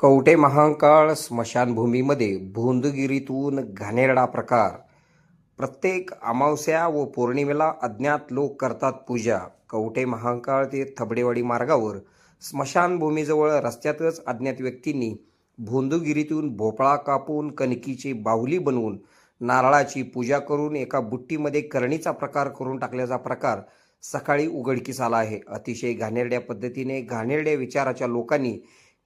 कवटे महांकाळ स्मशानभूमीमध्ये भोंदगिरीतून घाणेरडा प्रकार. प्रत्येक अमावस्या व पौर्णिमेला अज्ञात लोक करतात पूजा. कवटे महांकाळ ते थबडेवाडी मार्गावर स्मशानभूमीजवळ रस्त्यातच अज्ञात व्यक्तींनी भोंदगिरीतून भोपळा कापून कणकीची बाहुली बनवून नारळाची पूजा करून एका बुट्टीमध्ये करणीचा प्रकार करून टाकल्याचा प्रकार सकाळी उघडकीस आला आहे. अतिशय घाणेरड्या पद्धतीने घाणेरड्या विचाराच्या लोकांनी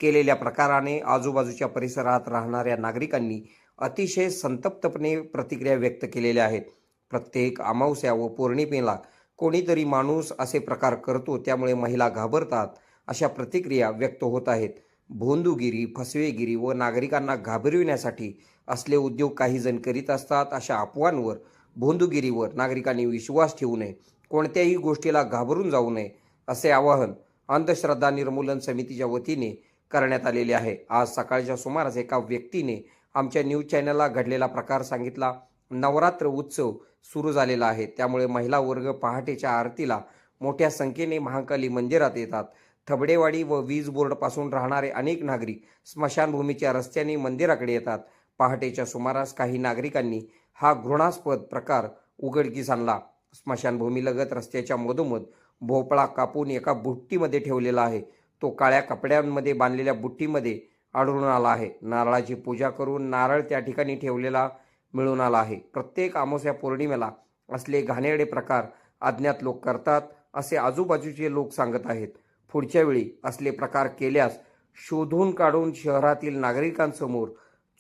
केलेल्या प्रकाराने आजूबाजूच्या परिसरात राहणाऱ्या नागरिकांनी अतिशय संतप्तपणे प्रतिक्रिया व्यक्त केलेल्या आहेत. प्रत्येक अमावस्या व पौर्णिमेला कोणीतरी माणूस असे प्रकार करतो त्यामुळे महिला घाबरतात अशा प्रतिक्रिया व्यक्त होत आहेत. भोंदूगिरी फसवेगिरी व नागरिकांना घाबरविण्यासाठी असले उद्योग काही जण करीत असतात अशा अफवांवर भोंदूगिरीवर नागरिकांनी विश्वास ठेवू नये. कोणत्याही गोष्टीला घाबरून जाऊ नये असे आवाहन अंधश्रद्धा निर्मूलन समितीच्या वतीने करण्यात आलेले आहे. आज सकाळच्या सुमारास एका व्यक्तीने आमच्या न्यूज चॅनलला घडलेला प्रकार सांगितला. नवरात्र उत्सव सुरू झालेला आहे. त्यामुळे महिला वर्ग पहाटेच्या आरतीला मोठ्या संख्येने महाकाली मंदिरात येतात. थबडेवाडी व वीज बोर्डपासून राहणारे अनेक नागरिक स्मशानभूमीच्या रस्त्याने मंदिराकडे येतात. पहाटेच्या सुमारास काही नागरिकांनी हा घृणास्पद प्रकार उघडकीस आणला. स्मशानभूमीलगत रस्त्याच्या मधोमध भोपळा कापून एका बुट्टीमध्ये ठेवलेला आहे. तो काळ्या कपड्यांमध्ये बांधलेल्या बुट्टीमध्ये आढळून आला आहे. नारळाची पूजा करून नारळ त्या ठिकाणी ठेवलेला मिळून आला आहे. प्रत्येक आमोस्या पौर्णिमेला असले घाणेरडे प्रकार अज्ञात लोक करतात असे आजूबाजूचे लोक सांगत आहेत. पुढच्या वेळी असले प्रकार केल्यास शोधून काढून शहरातील नागरिकांसमोर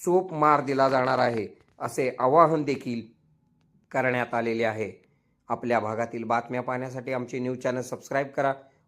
चोप मार दिला जाणार आहे असे आवाहन देखील करण्यात आलेले आहे. आपल्या भागातील बातम्या पाहण्यासाठी आमचे न्यूज चॅनल सबस्क्राईब करा.